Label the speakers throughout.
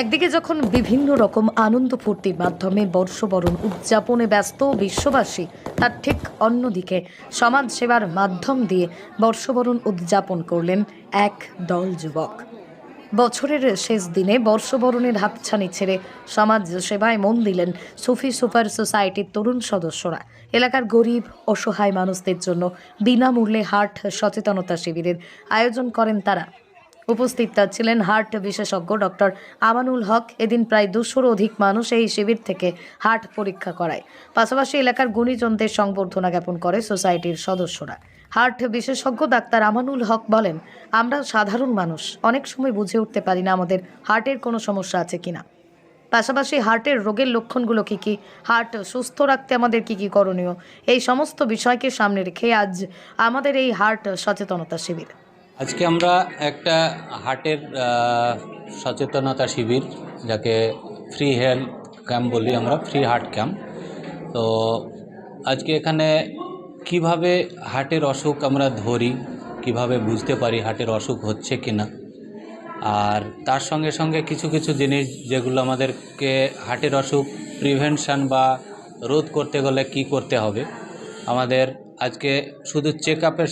Speaker 1: একদিকে যখন বিভিন্ন রকম আনন্দ ফুর্তির মাধ্যমে বর্ষবরণ উদযাপনে ব্যস্ত বিশ্ববাসী, তার ঠিক অন্যদিকে সমাজ সেবার মাধ্যম দিয়ে বর্ষবরণ উদযাপন করলেন এক দল যুবক। বছরের শেষ দিনে বর্ষবরণের হাতছানি ছেড়ে সমাজ সেবায় মন দিলেন সুফি সুপার সোসাইটির তরুণ সদস্যরা। এলাকার গরিব, অসহায় মানুষদের জন্য বিনামূল্যে হার্ট সচেতনতা শিবিরের আয়োজন করেন তারা। উপস্থিত ছিলেন হার্ট বিশেষজ্ঞ ডক্টর আমানুল হক। এদিন প্রায় দুশোর অধিক মানুষ এই শিবির থেকে হার্ট পরীক্ষা করায়। পাশাপাশি এলাকার গুণীজনদের সংবর্ধনা জ্ঞাপন করে সোসাইটির সদস্যরা। হার্ট বিশেষজ্ঞ ডাক্তার আমানুল হক বলেন, আমরা সাধারণ মানুষ, অনেক সময় বুঝে উঠতে পারি না আমাদের হার্টের কোনো সমস্যা আছে কিনা। পাশাপাশি হার্টের রোগের লক্ষণগুলো কী কী, হার্ট সুস্থ রাখতে আমাদের কী কী করণীয়, এই সমস্ত বিষয়কে সামনে রেখে আজ আমাদের এই হার্ট সচেতনতা শিবির।
Speaker 2: আজকে আমরা একটা হার্টের সচেতনতা শিবির, যাকে ফ্রি হেলথ ক্যাম্প বলি আমরা, ফ্রি হার্ট ক্যাম্প। তো আজকে এখানে কীভাবে হার্টের অসুখ আমরা ধরি, কীভাবে বুঝতে পারি হার্টের অসুখ হচ্ছে কি না আর তার সঙ্গে সঙ্গে কিছু কিছু জিনিস যেগুলো আমাদেরকে হার্টের অসুখ প্রিভেনশান বা রোধ করতে গেলে কি করতে হবে, আমাদের আজকে শুধু চেক আপের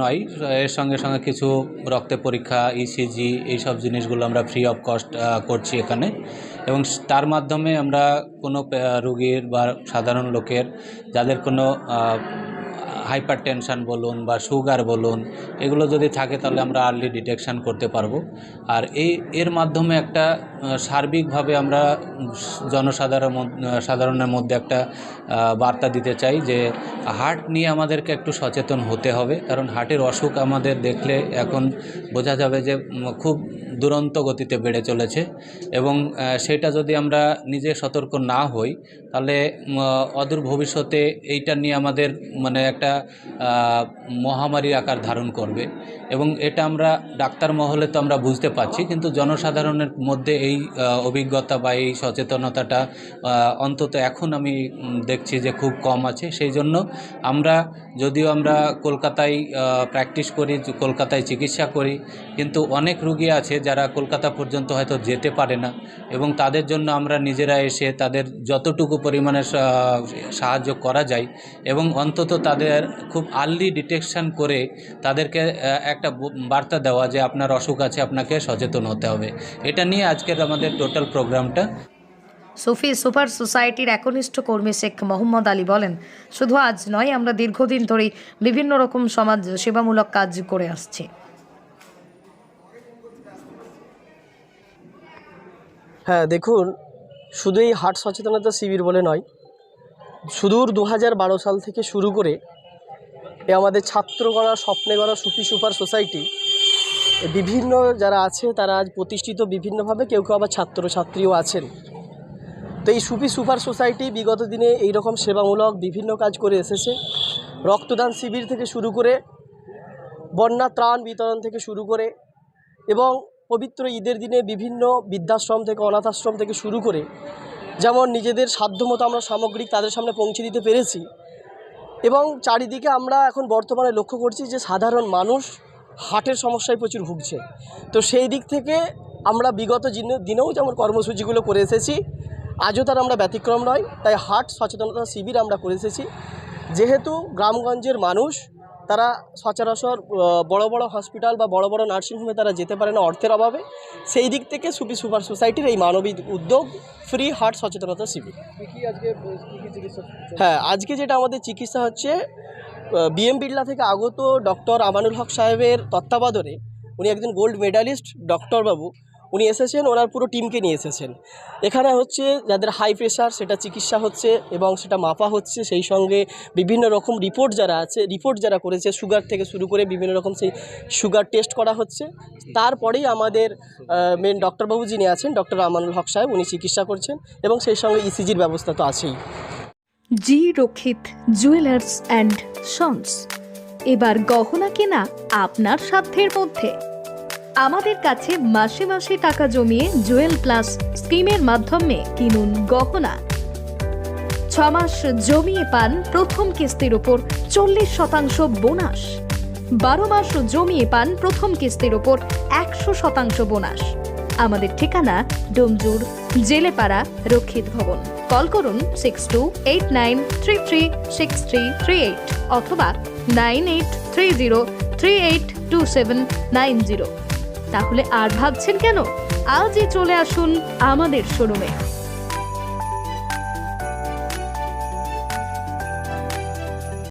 Speaker 2: নয়, এর সঙ্গে সঙ্গে কিছু রক্তে পরীক্ষা ইসিজি এইসব জিনিসগুলো আমরা ফ্রি অফ কস্ট করছি এখানে। এবং তার মাধ্যমে আমরা কোনো রুগীর বা সাধারণ লোকের, যাদের কোনো হাইপার টেনশন বলুন বা সুগার বলুন, এগুলো যদি থাকে তাহলে আমরা আর্লি ডিটেকশন করতে পারব। আর এই, এর মাধ্যমে একটা সার্বিকভাবে আমরা জনসাধারণ, সাধারণের মধ্যে একটা বার্তা দিতে চাই যে হার্ট নিয়ে আমাদেরকে একটু সচেতন হতে হবে। কারণ হার্টের অসুখ আমাদের দেখলে এখন বোঝা যাবে যে খুব দুরন্ত গতিতে বেড়ে চলেছে এবং সেটা যদি আমরা নিজে সতর্ক না হই, তাহলে অদূর ভবিষ্যতে এইটা নিয়ে আমাদের মানে একটা মহামারীর আকার ধারণ করবে। এবং এটা আমরা, ডাক্তার মহলে তো আমরা বুঝতে পারছি, কিন্তু জনসাধারণের মধ্যে এই অভিজ্ঞতা বা এই সচেতনতাটা অন্তত এখন আমি দেখছি যে খুব কম আছে। সেই জন্য আমরা, যদিও আমরা কলকাতায় প্র্যাকটিস করি, কলকাতায় চিকিৎসা করি, কিন্তু অনেক রুগী আছে যারা কলকাতা পর্যন্ত হয়তো যেতে পারে না এবং তাদের জন্য আমরা নিজেরা এসে তাদের যতটুকু পরিমাণে সাহায্য করা যায় এবং অন্তত তাদের খুব আর্লি ডিটেকশন করে তাদেরকে একটা বার্তা দেওয়া যে আপনার অসুখ আছে আপনাকে সচেতন হতে হবে। এটা নিয়ে আজকের আমাদের টোটাল প্রোগ্রামটা
Speaker 1: সুফি, সুপার সোসাইটির একনিষ্ঠ কর্মী শেখ মোহাম্মদ আলী বলেন, শুধু আজ নয়, আমরা দীর্ঘদিন ধরেই বিভিন্ন রকম সমাজ সেবামূলক কাজ করে আসছি।
Speaker 3: হ্যাঁ দেখুন, শুধু এই হার্ট সচেতনতা শিবির বলে নয়, সুদূর দু হাজার বারো সাল থেকে শুরু করে এ আমাদের ছাত্র গড়া, স্বপ্নে গড়া, সুফি সুপার সোসাইটি বিভিন্ন যারা আছে, তারা আজ প্রতিষ্ঠিত বিভিন্নভাবে, কেউ কেউ আবার ছাত্র ছাত্রীও আছেন। তো এই সুফি সুপার সোসাইটি বিগত দিনে এই রকম সেবামূলক বিভিন্ন কাজ করে এসেছে। রক্তদান শিবির থেকে শুরু করে, বন্যা ত্রাণ বিতরণ থেকে শুরু করে এবং পবিত্র ঈদের দিনে বিভিন্ন বৃদ্ধাশ্রম থেকে অনাথ আশ্রম থেকে শুরু করে যেমন নিজেদের সাধ্যমতো আমরা সামগ্রিক তাদের সামনে পৌঁছে দিতে পেরেছি এবং চারিদিকে আমরা এখন বর্তমানে লক্ষ্য করছি যে সাধারণ মানুষ হার্টের সমস্যায় প্রচুর ভুগছে। তো সেই দিক থেকে আমরা বিগত দিনে- দিনেও যেমন কর্মসূচিগুলো করে এসেছি, আজও তার আমরা ব্যতিক্রম নয়, তাই হার্ট সচেতনতা শিবির আমরা করে এসেছি। যেহেতু গ্রামগঞ্জের মানুষ তারা সচরাচর বড় বড় হসপিটাল বা বড় বড় নার্সিংহোমে তারা যেতে পারে না অর্থের অভাবে। সেই দিক থেকে সুপি সুপার সোসাইটির এই মানবিক উদ্যোগ ফ্রি হার্ট সচেতনতা শিবির। হ্যাঁ আজকে যেটা আমাদের চিকিৎসা হচ্ছে বিএম বিড়লা থেকে আগত ডক্টর আমানুল হক সাহেবের তত্ত্বাবধানে উনি একজন গোল্ড মেডালিস্ট ডক্টর বাবু। উনি এসেছেন, ওনার পুরো টিমকে নিয়ে এসেছেন। এখানে হচ্ছে যাদের হাই প্রেশার সেটা চিকিৎসা হচ্ছে এবং সেটা মাপা হচ্ছে। সেই সঙ্গে বিভিন্ন রকম রিপোর্ট যারা আছে রিপোর্ট যারা করেছে সুগার থেকে শুরু করে বিভিন্ন রকম সেই সুগার টেস্ট করা হচ্ছে। তারপরেই আমাদের মেন ডক্টরবাবু যিনি আছেন ডক্টর আমানুল হক সাহেব, উনি চিকিৎসা করছেন এবং সেই সঙ্গে ইসিজির ব্যবস্থা তো আছেই।
Speaker 4: জি রক্ষিত জুয়েলার্স অ্যান্ড সন্স এবার গহনা কেনা আপনার সাধ্যের মধ্যে। আমাদের কাছে মাসে মাসে টাকা জমিয়ে জুয়েল প্লাস স্কিমের মাধ্যমে কিনুন গহনা। ছমাস জমিয়ে পান প্রথম কিস্তির উপর চল্লিশ শতাংশ বোনাস। বারো মাস জমিয়ে পান প্রথম কিস্তির উপর একশো শতাংশ বোনাস। আমাদের ঠিকানা ডোমজুর, জেলেপাড়া, রক্ষিত ভবন। কল করুন six two eight nine three three six three three eight অথবা nine eight three zero three eight two seven nine zero. তাহলে আর ভাবছেন কেন? আজই চলে আসুন আমাদের শোরুমে।